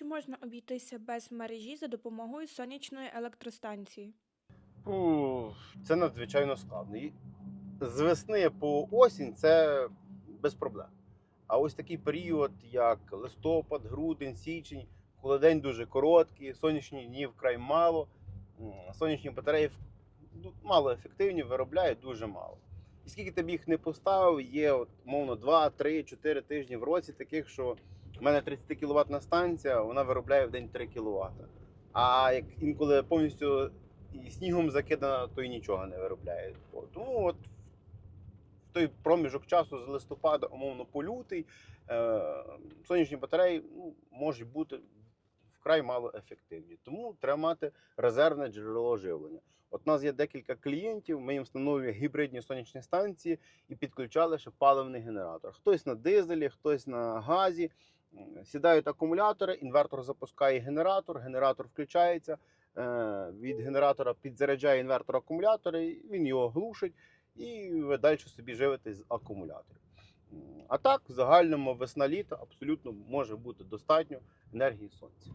Чи можна обійтися без мережі за допомогою сонячної електростанції? Фу, Це надзвичайно складно. З весни по осінь це без проблем. А ось такий період, як листопад, грудень, січень, коли день дуже короткий, сонячні дні вкрай мало, сонячні батареї ну, мало ефективні, виробляють дуже мало. І скільки ти б їх не поставив, є от, мовно 2, 3, 4 тижні в році таких, що в мене 30 кВт станція, вона виробляє в день 3 кВт. А як інколи повністю і снігом закидана, то й нічого не виробляє. Тому от в той проміжок часу з листопада, умовно, по лютий, е, сонячні батареї ну, можуть бути вкрай мало ефективні. Тому треба мати резервне джерело живлення. От у нас є декілька клієнтів, ми їм встановлюємо гібридні сонячні станції і підключали ще паливний генератор. Хтось на дизелі, хтось на газі. М, Сідають акумулятори, інвертор запускає генератор, генератор включається. е, Від генератора підзаряджає інвертор акумулятори, він його глушить, і ви далі собі живете з акумуляторів. А так, в загальному весна літо абсолютно може бути достатньо енергії сонця.